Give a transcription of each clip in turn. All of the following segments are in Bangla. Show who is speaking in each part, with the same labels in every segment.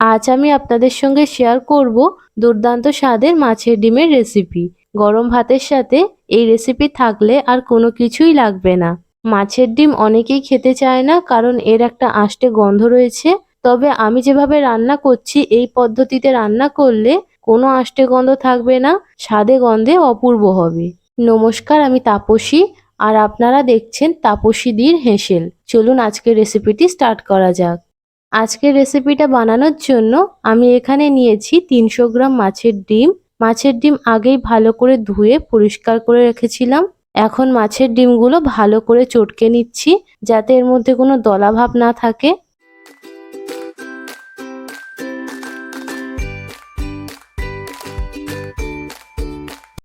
Speaker 1: আজ আমি আপনাদের সঙ্গে শেয়ার করব দুর্দান্ত স্বাদের মাছের ডিমের রেসিপি গরম ভাতের সাথে এই রেসিপি থাকলে আর কোনো কিছুই লাগবে না। মাছের ডিম অনেকেই খেতে চায় না কারণ এর একটা আষ্টে গন্ধ রয়েছে। তবে আমি যেভাবে রান্না করছি, এই পদ্ধতিতে রান্না করলে কোনো আষ্টে গন্ধ থাকবে না, স্বাদে গন্ধে অপূর্ব হবে। নমস্কার, আমি তাপসী আর আপনারা দেখছেন তাপসীদির হেসেল। চলুন আজকের রেসিপিটি স্টার্ট করা যাক। আজকের রেসিপিটা বানানোর জন্য আমি এখানে নিয়েছি তিনশো গ্রাম মাছের ডিম। মাছের ডিম আগেই ভালো করে ধুয়ে পরিষ্কার করে রেখেছিলাম। এখন মাছের ডিমগুলো ভালো করে চটকে নিচ্ছি যাতে এর মধ্যে কোনো দলাভাব না থাকে।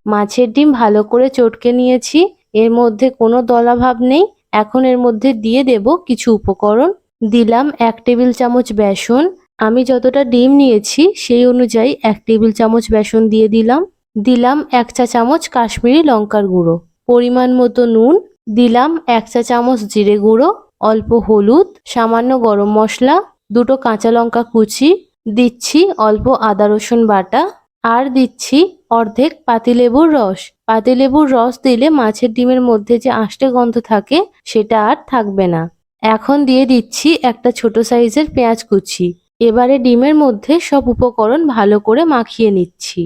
Speaker 1: মাছের ডিম ভালো করে চটকে নিয়েছি। এর মধ্যে কোনো দলাভাব নেই। এখন এর মধ্যে দিয়ে দেব কিছু উপকরণ। দিলাম এক টেবিল চামচ বেসন। আমি যতটা ডিম নিয়েছি সেই অনুযায়ী এক টেবিল চামচ বেসন দিয়ে দিলাম। দিলাম এক চা চামচ কাশ্মীরি লঙ্কার গুঁড়ো। পরিমাণ মতো নুন। দিলাম এক চা চামচ জিরে গুঁড়ো। অল্প হলুদ। সামান্য গরম মশলা। দুটো কাঁচা লঙ্কা কুচি। দিচ্ছি অল্প আদা রসুন বাটা। আর দিচ্ছি অর্ধেক পাতিলেবুর রস। পাতিলেবুর রস দিলে মাছের ডিমের মধ্যে যে আষ্টে গন্ধ থাকে, সেটা আর থাকবে না। এখন দিয়ে দিচ্ছি একটা ছোট সাইজের পেঁয়াজ কুচি। এবারে ডিমের মধ্যে সব উপকরণ ভালো করে মাখিয়ে নিচ্ছি।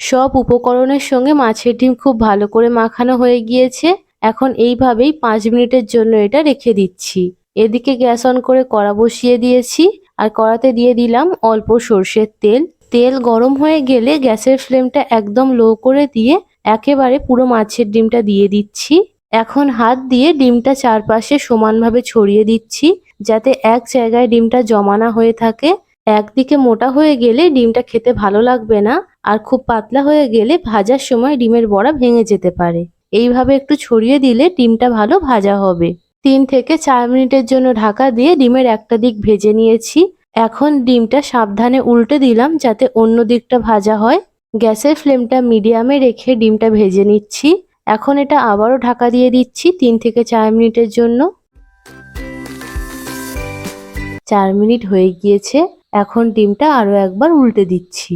Speaker 1: সব উপকরণের সঙ্গে মাছের ডিম খুব ভালো করে মাখানো হয়ে গিয়েছে। এখন এইভাবেই পাঁচ মিনিটের জন্য এটা রেখে দিচ্ছি। এদিকে গ্যাস অন করে কড়া বসিয়ে দিয়েছি। আর কড়াতে দিয়ে দিলাম অল্প সর্ষের তেল। তেল গরম হয়ে গেলে গ্যাসের ফ্লেমটা একদম লো করে দিয়ে একেবারে পুরো মাছের ডিমটা দিয়ে দিচ্ছি। এখন হাত দিয়ে ডিমটা চারপাশে সমানভাবে ছড়িয়ে দিচ্ছি, যাতে এক জায়গায় ডিমটা জমা না হয়ে থাকে। একদিকে মোটা হয়ে গেলে ডিমটা খেতে ভালো লাগবে না, আর খুব পাতলা হয়ে গেলে ভাজার সময় ডিমের বড়া ভেঙে যেতে পারে। এইভাবে একটু ছড়িয়ে দিলে ডিমটা ভালো ভাজা হবে। তিন থেকে চার মিনিটের জন্য ঢাকা দিয়ে ডিমের একটা দিক ভেজে নিয়েছি। এখন ডিমটা সাবধানে উল্টে দিলাম যাতে অন্য দিকটা ভাজা হয়। গ্যাসের ফ্লেমটা মিডিয়ামে রেখে ডিমটা ভেজে নিচ্ছি। এখন এটা আবারও ঢাকা দিয়ে দিচ্ছি তিন থেকে চার মিনিটের জন্য। চার মিনিট হয়ে গিয়েছে। এখন ডিমটা আরও একবার উল্টে দিচ্ছি।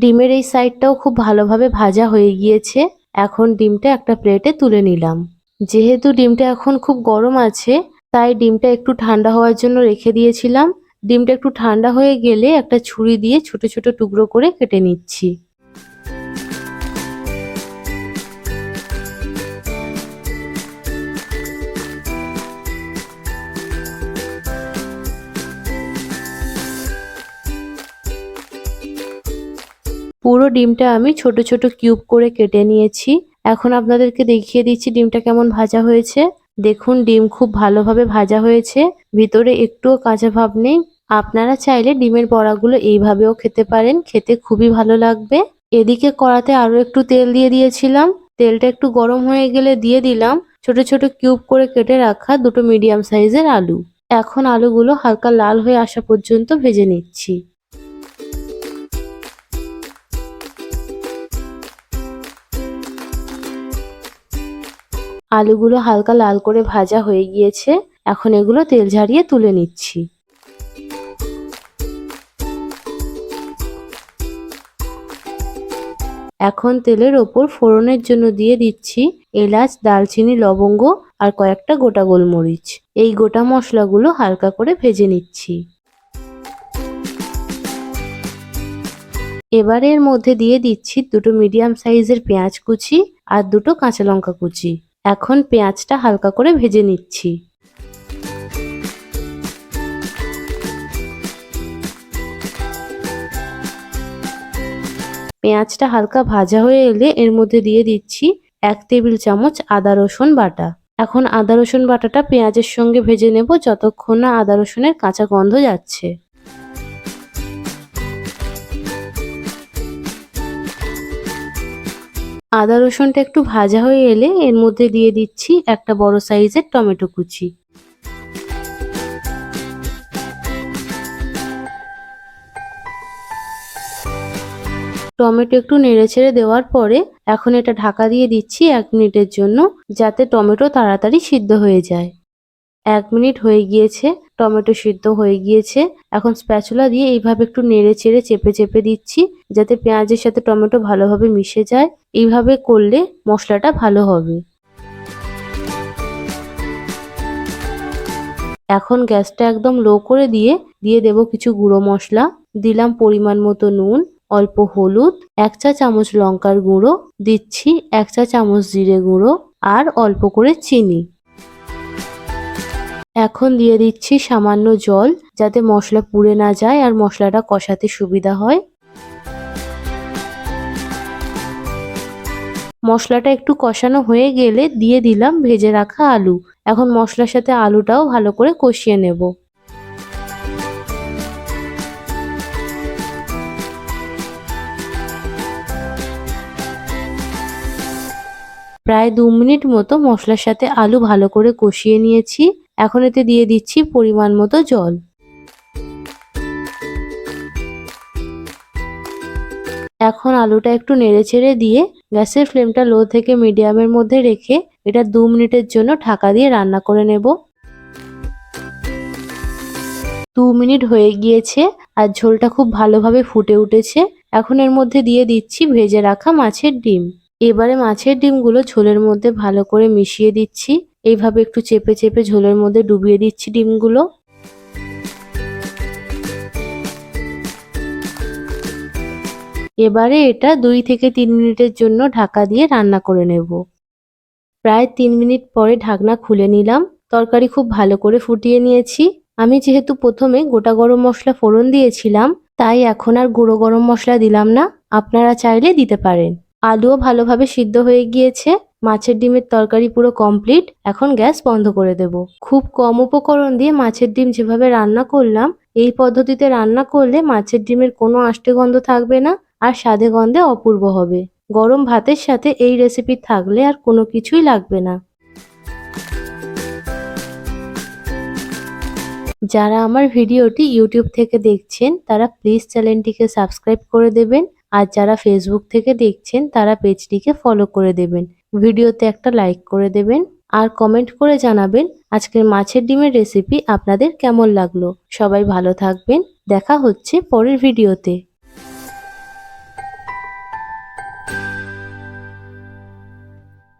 Speaker 1: ডিমের এই সাইডটাও খুব ভালোভাবে ভাজা হয়ে গিয়েছে। এখন ডিমটা একটা প্লেটে তুলে নিলাম। যেহেতু ডিমটা এখন খুব গরম আছে তাই ডিমটা একটু ঠান্ডা হওয়ার জন্য রেখে দিয়েছিলাম। ডিমটা একটু ঠান্ডা হয়ে গেলে একটা ছুরি দিয়ে ছোট ছোট টুকরো করে কেটে নিচ্ছি। পুরো ডিমটা আমি ছোট ছোট কিউব করে কেটে নিয়েছি। এখন আপনাদেরকে দেখিয়ে দিচ্ছি ডিমটা কেমন ভাজা হয়েছে। দেখুন, ডিম খুব ভালোভাবে ভাজা হয়েছে। ভিতরে একটুও কাঁচা ভাব নেই। আপনারা চাইলে ডিমের বড়াগুলো এইভাবেও খেতে পারেন। খেতে খুবই ভালো লাগবে। এদিকে কড়াতে আরও একটু তেল দিয়ে দিয়েছিলাম। তেলটা একটু গরম হয়ে গেলে দিয়ে দিলাম। ছোট ছোট কিউব করে কেটে রাখা দুটো মিডিয়াম সাইজের আলু। এখন আলুগুলো হালকা লাল হয়ে আসা পর্যন্ত ভেজে নিচ্ছি। আলুগুলো হালকা লাল করে ভাজা হয়ে গিয়েছে। এখন এগুলো তেল ঝারিয়ে তুলে নিচ্ছি। এখন তেলের ওপর ফোড়নের জন্য দিয়ে দিচ্ছি এলাচ দালচিনি লবঙ্গ আর কয়েকটা গোটা গোলমরিচ। এই গোটা মশলাগুলো হালকা করে ভেজে নিচ্ছি। এবারে এর মধ্যে দিয়ে দিচ্ছি দুটো মিডিয়াম সাইজের পেঁয়াজ কুচি আর দুটো কাঁচা লঙ্কা কুচি। এখন পেঁয়াজটা হালকা করে ভেজে নিচ্ছি। পেঁয়াজটা হালকা ভাজা হয়ে এলে এর মধ্যে দিয়ে দিচ্ছি এক টেবিল চামচ আদা রসুন বাটা। এখন আদা রসুন বাটাটা পেঁয়াজের সঙ্গে ভেজে নেব যতক্ষণ না আদা রসুনের কাঁচা গন্ধ যাচ্ছে। আদা রসুনটা একটু ভাজা হয়ে এলে এর মধ্যে দিয়ে দিচ্ছি একটা বড় সাইজের টমেটো কুচি। টমেটো একটু নেড়ে ছেড়ে দেওয়ার পরে এখন এটা ঢাকা দিয়ে দিচ্ছি এক মিনিটের জন্য, যাতে টমেটো তাড়াতাড়ি সিদ্ধ হয়ে যায়। এক মিনিট হয়ে গিয়েছে, টমেটো সিদ্ধ হয়ে গিয়েছে। এখন স্প্যাচুলা দিয়ে এইভাবে একটু নেড়ে চেড়ে চেপে চেপে দিচ্ছি, যাতে পেঁয়াজের সাথে টমেটো ভালোভাবে মিশে যায়। এইভাবে করলে মশলাটা ভালো হবে। এখন গ্যাসটা একদম লো করে দিয়ে দিয়ে দেব কিছু গুঁড়ো মশলা। দিলাম পরিমাণ মতো নুন, অল্প হলুদ, এক চা চামচ লঙ্কার গুঁড়ো, দিচ্ছি এক চা চামচ জিরে গুঁড়ো, আর অল্প করে চিনি। এখন দিয়ে দিচ্ছি সামান্য জল যাতে মশলা পুড়ে না যায় আর মশলাটা কষাতে সুবিধা হয়। মশলাটা একটু কষানো হয়ে গেলে দিয়ে দিলাম ভেজে রাখা আলু। এখন মশলার সাথে আলুটাও ভালো করে কষিয়ে নেব। প্রায় দু মিনিট মতো মশলার সাথে আলু ভালো করে কষিয়ে নিয়েছি। এখন এতে দিয়ে দিচ্ছি পরিমাণ মতো জল। এখন আলুটা একটু নেড়েচেড়ে দিয়ে গ্যাসের ফ্লেমটা লো থেকে মিডিয়ামের মধ্যে রেখে এটা দু মিনিটের জন্য ঢাকা দিয়ে রান্না করে নেব। দু মিনিট হয়ে গিয়েছে আর ঝোলটা খুব ভালোভাবে ফুটে উঠেছে। এখন এর মধ্যে দিয়ে দিচ্ছি ভেজে রাখা মাছের ডিম। এবারে মাছের ডিমগুলো ঝোলের মধ্যে ভালো করে মিশিয়ে দিচ্ছি। এইভাবে একটু চেপে চেপে ঝোলের মধ্যে ডুবিয়ে দিচ্ছি ডিমগুলো। এবারে এটা দুই থেকে তিন মিনিটের জন্য ঢাকা দিয়ে রান্না করে নেব। প্রায় তিন মিনিট পরে ঢাকনা খুলে নিলাম। তরকারি খুব ভালো করে ফুটিয়ে নিয়েছি। আমি যেহেতু প্রথমে গোটা গরম মশলা ফোড়ন দিয়েছিলাম, তাই এখন আর গুঁড়ো গরম মশলা দিলাম না। আপনারা চাইলে দিতে পারেন। আলুও ভালোভাবে সিদ্ধ হয়ে গিয়েছে। মাছের ডিমের তরকারি পুরো কমপ্লিট এখন গ্যাস বন্ধ করে দেব। খুব কম উপকরণ দিয়ে মাছের ডিম যেভাবে রান্না করলাম, এই পদ্ধতিতে রান্না করলে মাছের ডিমের কোনো আষ্টে গন্ধ থাকবে না আর স্বাদে গন্ধে অপূর্ব হবে। গরম ভাতের সাথে এই রেসিপি থাকলে আর কোনো কিছুই লাগবে না। যারা আমার ভিডিওটি ইউটিউব থেকে দেখছেন, তারা প্লিজ চ্যানেলটিকে সাবস্ক্রাইব করে দেবেন আর যারা ফেসবুক থেকে দেখছেন, তারা পেজটিকে ফলো করে দেবেন। ভিডিওতে একটা লাইক করে দেবেন আর কমেন্ট করে জানাবেন আজকের মাছের ডিমের রেসিপি আপনাদের কেমন লাগল। সবাই ভালো থাকবেন। দেখা হচ্ছে পরের ভিডিওতে।